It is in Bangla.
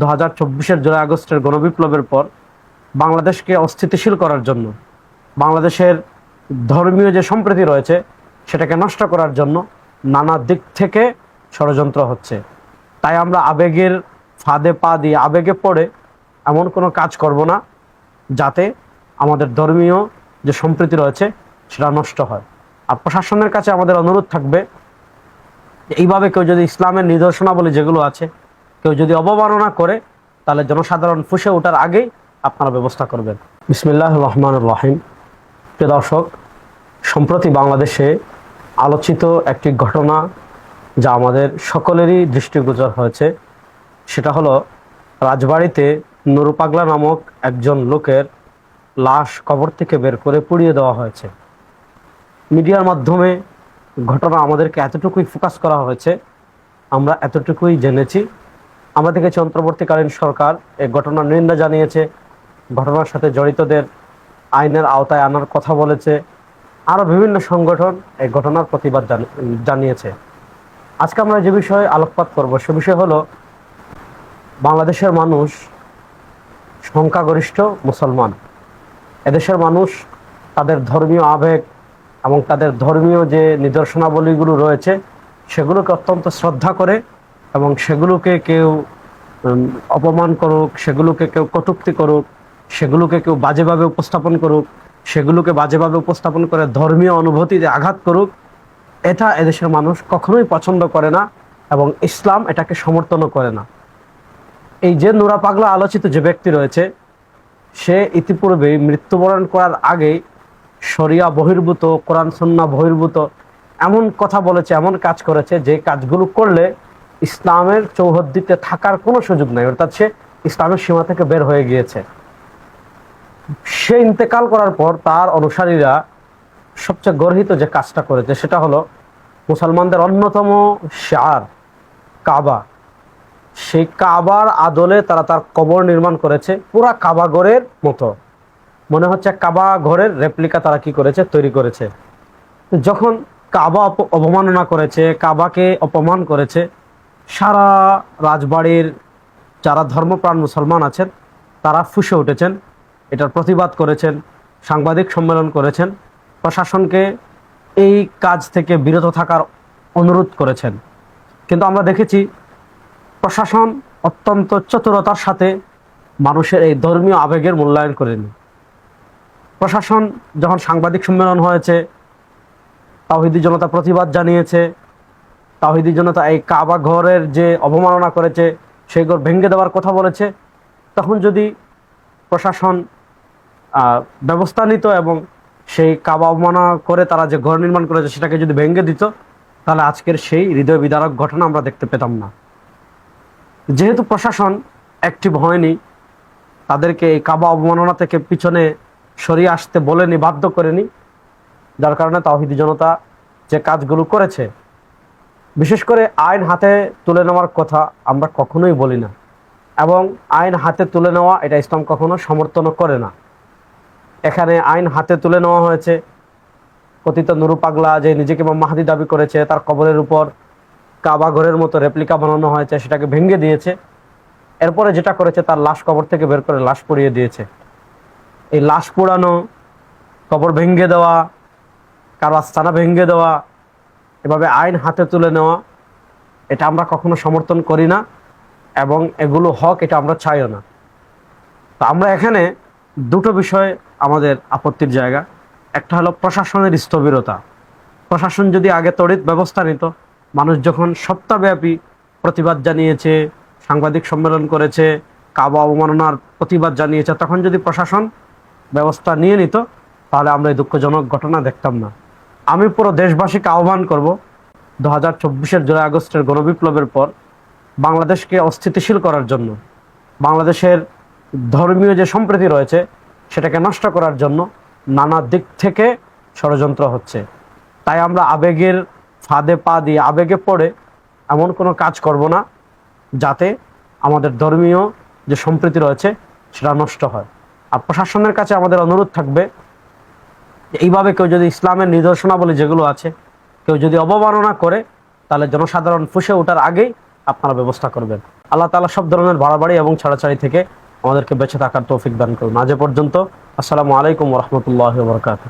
দু হাজার চব্বিশের জুলাই আগস্টের গণবিপ্লবের পর বাংলাদেশকে অস্থিতিশীল করার জন্য, বাংলাদেশের ধর্মীয় যে সম্প্রীতি রয়েছে সেটাকে নষ্ট করার জন্য নানা দিক থেকে ষড়যন্ত্র হচ্ছে। তাই আমরা আবেগের ফাঁদে পা দিয়ে আবেগে পড়ে এমন কোনো কাজ করব না যাতে আমাদের ধর্মীয় যে সম্প্রীতি রয়েছে সেটা নষ্ট হয়। আর প্রশাসনের কাছে আমাদের অনুরোধ থাকবে, এইভাবে কেউ যদি ইসলামের নিদর্শনাবলী যেগুলো আছে কেউ যদি অবমাননা করে, তাহলে জনসাধারণ ফুসে ওঠার আগেই আপনারা ব্যবস্থা করবেন। বিসমিল্লাহ রহমান রহিম। প্রিয় দর্শক, সম্প্রতি বাংলাদেশে আলোচিত একটি ঘটনা যা আমাদের সকলেরই দৃষ্টিগোচর হয়েছে। সেটা হলো রাজবাড়িতে নুরু পাগলা নামক একজন লোকের লাশ কবর থেকে বের করে পুড়িয়ে দেওয়া হয়েছে। মিডিয়ার মাধ্যমে ঘটনা আমাদেরকে এতটুকুই ফোকাস করা হয়েছে, আমরা এতটুকুই জেনেছি। আমরা দেখেছি অন্তর্বর্তীকালীন সরকার এই ঘটনার নিন্দা জানিয়েছে, ঘটনার সাথে জড়িতদের আইনের আওতায় আনার কথা বলেছে, আরও বিভিন্ন সংগঠন এই ঘটনার প্রতিবাদ জানি- জানিয়েছে। আজকে আমরা যে বিষয়ে আলোকপাত করব, সে বিষয় হলো বাংলাদেশের মানুষ সংখ্যাগরিষ্ঠ মুসলমান। এদেশের মানুষ তাদের ধর্মীয় আবেগ এবং তাদের ধর্মীয় যে নিদর্শনাবলীগুলো রয়েছে, সেগুলোকে অত্যন্ত শ্রদ্ধা করে এবং সেগুলোকে কেউ অপমান করুক, সেগুলোকে কেউ কটুক্তি করুক, সেগুলোকে কেউ বাজেভাবে উপস্থাপন করুক, সেগুলোকে বাজেভাবে উপস্থাপন করে ধর্মীয় অনুভূতিতে আঘাত করুক, এটা এদেশের মানুষ কখনোই পছন্দ করে না এবং ইসলাম এটাকে সমর্থনও করে না। এই যে নুরা পাগলা আলোচিত যে ব্যক্তি রয়েছে, সে ইতিপূর্বেই মৃত্যুবরণ করার আগেই শরিয়া বহির্ভূত, কোরআন সন্না বহির্ভূত, এমন কথা বলেছে, এমন কাজ করেছে, যে কাজগুলো করলে ইসলামের চৌহদ্দিতে থাকার কোনো সুযোগ নাই, অর্থাৎ সে ইসলামের সীমা থেকে বের হয়ে গিয়েছে। সে ইন্তেকাল করার পর তার অনুসারীরা সবচেয়ে গর্হিত যে কাজটা করেছে, সেটা হলো মুসলমানদের অন্যতম শার কাবা। সেই কাবার আদলে তারা তার কবর নির্মাণ করেছে পুরা কাবা ঘরের মতো। মনে হচ্ছে কাবা ঘরের রেপ্লিকা তারা কি করেছে? তৈরি করেছে। যখন কাবা অপ- অবমাননা করেছে, কাবাকে অপমান করেছে সারা রাজবাড়ির যারা ধর্মপ্রাণ মুসলমান আছেন, তারা ফুসে উঠেছেন। এটার প্রতিবাদ করেছেন, সাংবাদিক সম্মেলন করেছেন, প্রশাসনকে এই কাজ থেকে বিরত থাকার অনুরোধ করেছেন। কিন্তু আমরা দেখেছি, প্রশাসন অত্যন্ত চতুরতার সাথে মানুষের এই ধর্মীয় আবেগের মূল্যায়ন করেনি। প্রশাসন যখন সাংবাদিক সম্মেলন হয়েছে তাহিদি জনতা প্রতিবাদ জানিয়েছে তাহিদি জনতা এই কাবা ঘরের যে অবমাননা করেছে, সেই ঘর ভেঙে দেওয়ার কথা বলেছে। তখন যদি প্রশাসন ব্যবস্থা নিত এবং সেই কাবা অবমাননা করে তারা যে ঘর নির্মাণ করেছে, সেটাকে যদি ভেঙে দিত, তাহলে আজকের সেই হৃদয় বিদারক ঘটনা আমরা দেখতে পেতাম না। যেহেতু প্রশাসন অ্যাক্টিভ হয়নি, তাদেরকে এই কাবা অবমাননা থেকে পিছনে সরিয়ে আসতে বলেনি, বাধ্য করেনি। যার কারণে তাওহিদি জনতা যে কাজগুলো করেছে বিশেষ করে আইন হাতে তুলে নেওয়ার কথা আমরা কখনোই বলি না। এবং আইন হাতে তুলে নেওয়া এটা ইসলাম কখনো সমর্থন করে না। এখানে আইন হাতে তুলে নেওয়া হয়েছে। কথিত নুরু পাগলা যে নিজেকে ইমাম মাহাদি দাবি করেছে, তার কবরের উপর কাবা ঘরের মতো রেপ্লিকা বানানো হয়েছে, সেটাকে ভেঙে দিয়েছে। এরপরে যেটা করেছে, তার লাশ কবর থেকে বের করে লাশ পুড়িয়ে দিয়েছে। এই লাশ পোড়ানো, কবর ভেঙে দেওয়া কারও আস্তানা ভেঙে দেওয়া এভাবে আইন হাতে তুলে নেওয়া, এটা আমরা কখনো সমর্থন করি না, এবং এগুলো হক, এটা আমরা চাইও না। তো আমরা এখানে দুটো বিষয় আমাদের আপত্তির জায়গা। একটা হলো প্রশাসনের স্থবিরতা। প্রশাসন যদি আগে তড়িৎ ব্যবস্থা নিত, মানুষ যখন সপ্তাহব্যাপী প্রতিবাদ জানিয়েছে, সাংবাদিক সম্মেলন করেছে, কাবা অবমাননার প্রতিবাদ জানিয়েছে, তখন যদি প্রশাসন ব্যবস্থা নিয়ে নিত, তাহলে আমরা এই দুঃখজনক ঘটনা দেখতাম না। আমি পুরো দেশবাসীকে আহ্বান করব দু হাজার চব্বিশের জুলাই আগস্টের গণবিপ্লবের পর বাংলাদেশকে অস্থিতিশীল করার জন্য, বাংলাদেশের ধর্মীয় যে সম্প্রীতি রয়েছে সেটাকে নষ্ট করার জন্য নানা দিক থেকে ষড়যন্ত্র হচ্ছে। তাই আমরা আবেগের ফাঁদে পা দিয়ে আবেগে পড়ে এমন কোনো কাজ করব না, যাতে আমাদের ধর্মীয় যে সম্প্রীতি রয়েছে সেটা নষ্ট হয়। আর প্রশাসনের কাছে আমাদের অনুরোধ থাকবে এইভাবে কেউ যদি ইসলামের নিদর্শনাবলী যেগুলো আছে, কেউ যদি অবমাননা করে, তাহলে জনসাধারণ ফুসে ওঠার আগেই আপনারা ব্যবস্থা করবেন। আল্লাহ তালা সব ধরনের বাড়াবাড়ি এবং ছাড়াছাড়ি থেকে আমাদেরকে বেঁচে থাকার তৌফিক দান করুন। আজ পর্যন্ত, আসসালামু আলাইকুম রহমতুল্লাহ বরকাত